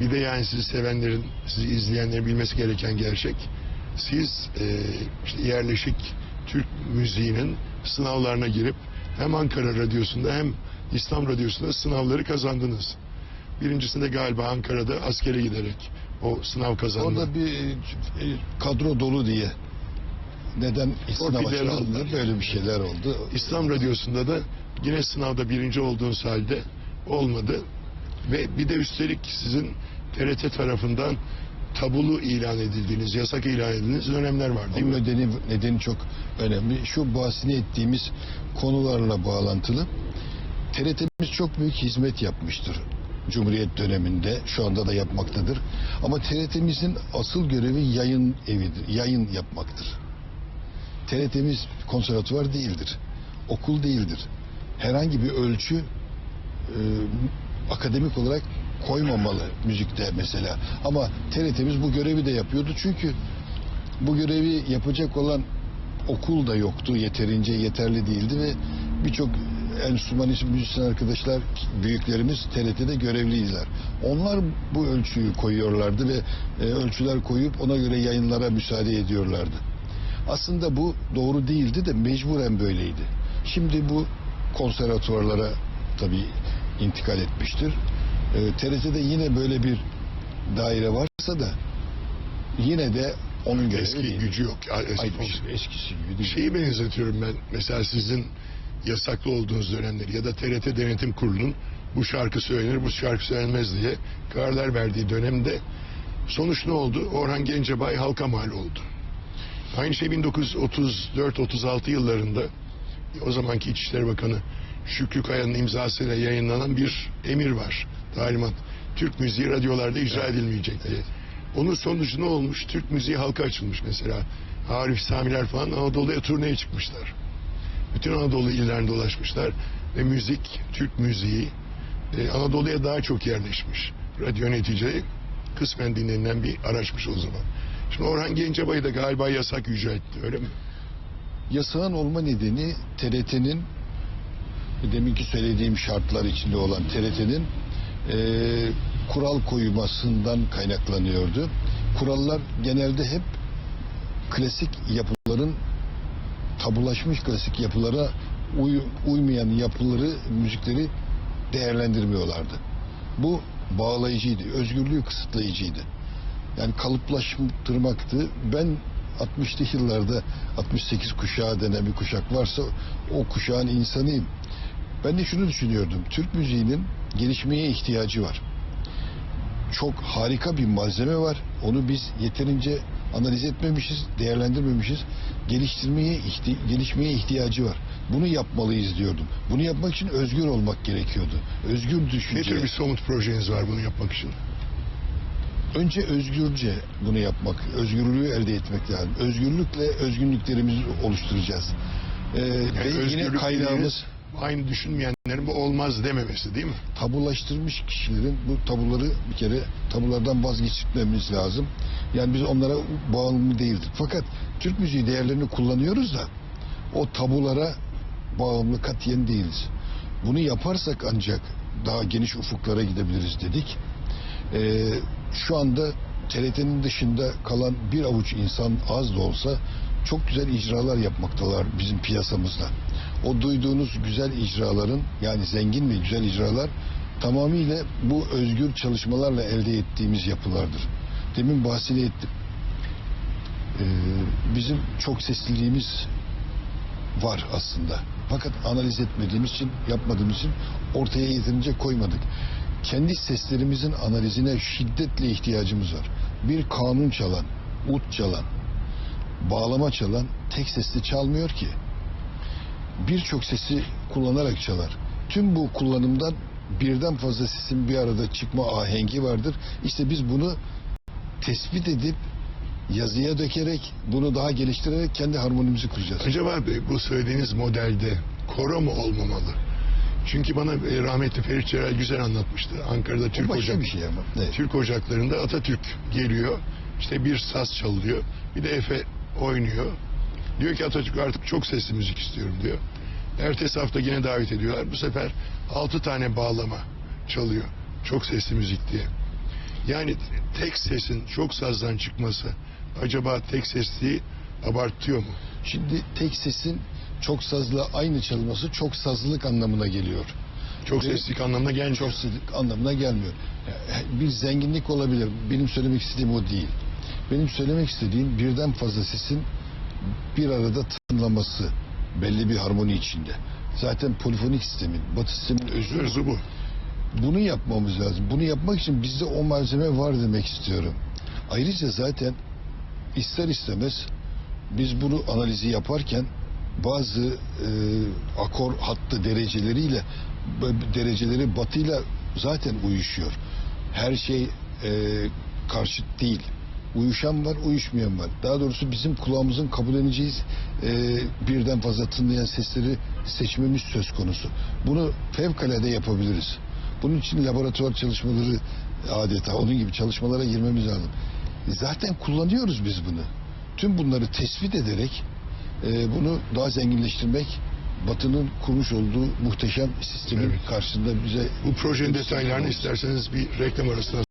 Bir de yani sizi sevenlerin, sizi izleyenlerin bilmesi gereken gerçek. Siz e, işte yerleşik Türk müziğinin sınavlarına girip hem Ankara Radyosu'nda hem İslam Radyosu'nda sınavları kazandınız. Birincisinde galiba Ankara'da askere giderek o sınav kazandınız. Orada bir e, kadro dolu diye. Neden çalışıldı? aldılar. Böyle bir şeyler oldu. İslam Radyosu'nda da yine sınavda birinci olduğunuz halde olmadı. Ve bir de üstelik sizin TRT tarafından tabulu ilan edildiğiniz, yasak ilan edildiğiniz dönemler var değil mi? nedeni, nedeni çok önemli. Şu bahsini ettiğimiz konularla bağlantılı. TRT'miz çok büyük hizmet yapmıştır. Cumhuriyet döneminde şu anda da yapmaktadır. Ama TRT'mizin asıl görevi yayın evidir. Yayın yapmaktır. TRT'miz konservatuvar değildir. Okul değildir. Herhangi bir ölçü e, akademik olarak koymamalı müzikte mesela. Ama TRT'miz bu görevi de yapıyordu. Çünkü bu görevi yapacak olan okul da yoktu. Yeterince yeterli değildi ve birçok enstrümanist müzisyen arkadaşlar, büyüklerimiz TRT'de görevliydiler. Onlar bu ölçüyü koyuyorlardı ve e, ölçüler koyup ona göre yayınlara müsaade ediyorlardı. Aslında bu doğru değildi de mecburen böyleydi. Şimdi bu konservatuvarlara tabii intikal etmiştir. E, TRT'de yine böyle bir daire varsa da yine de onun görevi Eski değil. gücü yok. Ay, Eski, eskisi gibi değil. Şeyi benzetiyorum ben. Mesela sizin yasaklı olduğunuz dönemleri ya da TRT Denetim Kurulu'nun bu şarkı söylenir, bu şarkı söylenmez diye kararlar verdiği dönemde sonuç ne oldu? Orhan Gencebay halka mal oldu. Aynı şey 1934-36 yıllarında o zamanki İçişleri Bakanı Şükrü Kaya'nın imzasıyla yayınlanan bir emir var. Talimat. Türk müziği radyolarda icra edilmeyecek diye. Onun sonucu ne olmuş? Türk müziği halka açılmış mesela. Arif Samiler falan Anadolu'ya turneye çıkmışlar. Bütün Anadolu illerinde dolaşmışlar ve müzik, Türk müziği e, Anadolu'ya daha çok yerleşmiş. Radyo netice kısmen dinlenilen bir araçmış o zaman. Şimdi Orhan Gencebay'ı da galiba yasak icra etti öyle mi? Yasağın olma nedeni TRT'nin deminki söylediğim şartlar içinde olan TRT'nin e, kural koymasından kaynaklanıyordu. Kurallar genelde hep klasik yapıların tabulaşmış klasik yapılara uy- uymayan yapıları, müzikleri değerlendirmiyorlardı. Bu bağlayıcıydı, özgürlüğü kısıtlayıcıydı. Yani kalıplaştırmaktı. Ben 60'lı yıllarda 68 kuşağı denen bir kuşak varsa o kuşağın insanıyım. Ben de şunu düşünüyordum. Türk müziğinin gelişmeye ihtiyacı var. Çok harika bir malzeme var. Onu biz yeterince analiz etmemişiz, değerlendirmemişiz. Geliştirmeye, ihti- gelişmeye ihtiyacı var. Bunu yapmalıyız diyordum. Bunu yapmak için özgür olmak gerekiyordu. Özgür Ne düşünce. tür bir somut projeniz var bunu yapmak için? Önce özgürce bunu yapmak, özgürlüğü elde etmek lazım. Özgürlükle özgünlüklerimizi oluşturacağız. Ee, ve yine kaynağımız Aynı düşünmeyenlerin bu olmaz dememesi değil mi? tabulaştırmış kişilerin bu tabuları bir kere tabulardan vazgeçirmemiz lazım. Yani biz onlara bağımlı değildik. Fakat Türk müziği değerlerini kullanıyoruz da o tabulara bağımlı katiyen değiliz. Bunu yaparsak ancak daha geniş ufuklara gidebiliriz dedik. Ee, şu anda TRT'nin dışında kalan bir avuç insan az da olsa çok güzel icralar yapmaktalar bizim piyasamızda. O duyduğunuz güzel icraların yani zengin ve güzel icralar tamamıyla bu özgür çalışmalarla elde ettiğimiz yapılardır. Demin bahsini ettim. Ee, bizim çok sesliliğimiz var aslında. Fakat analiz etmediğimiz için, yapmadığımız için ortaya yeterince koymadık. Kendi seslerimizin analizine şiddetle ihtiyacımız var. Bir kanun çalan, ut çalan, bağlama çalan tek sesli çalmıyor ki. Birçok sesi kullanarak çalar. Tüm bu kullanımdan birden fazla sesin bir arada çıkma ahengi vardır. İşte biz bunu tespit edip yazıya dökerek bunu daha geliştirerek kendi harmonimizi kuracağız. Acaba bu söylediğiniz modelde koro mu olmamalı? Çünkü bana e, rahmetli Ferit Celal güzel anlatmıştı. Ankara'da Türk Ocak, bir şey ama. Evet. Türk ocaklarında Atatürk geliyor. İşte bir saz çalıyor. Bir de Efe oynuyor. Diyor ki Atatürk artık çok sesli müzik istiyorum diyor. Ertesi hafta yine davet ediyorlar. Bu sefer altı tane bağlama çalıyor. Çok sesli müzik diye. Yani tek sesin çok sazdan çıkması acaba tek sesliği abartıyor mu? Şimdi tek sesin çok sazla aynı çalması çok sazlılık anlamına geliyor. Çok seslik anlamına gelmiyor. Çok sazlık anlamına gelmiyor. Bir zenginlik olabilir. Benim söylemek istediğim o değil. Benim söylemek istediğim birden fazla sesin bir arada tınlaması belli bir harmoni içinde. Zaten polifonik sistemin, batı sistemin özü Özü bu. bunu yapmamız lazım. Bunu yapmak için bizde o malzeme var demek istiyorum. Ayrıca zaten ister istemez biz bunu analizi yaparken bazı e, akor hattı dereceleriyle dereceleri batıyla zaten uyuşuyor. Her şey e, karşıt değil. Uyuşan var, uyuşmayan var. Daha doğrusu bizim kulağımızın kabul edeceği e, birden fazla tınlayan sesleri seçmemiz söz konusu. Bunu fevkalade yapabiliriz. Bunun için laboratuvar çalışmaları adeta onun gibi çalışmalara girmemiz lazım. Zaten kullanıyoruz biz bunu. Tüm bunları tespit ederek e, bunu daha zenginleştirmek Batı'nın kurmuş olduğu muhteşem sistemin Evet. karşısında bize Bu projenin detaylarını isterseniz bir reklam arasında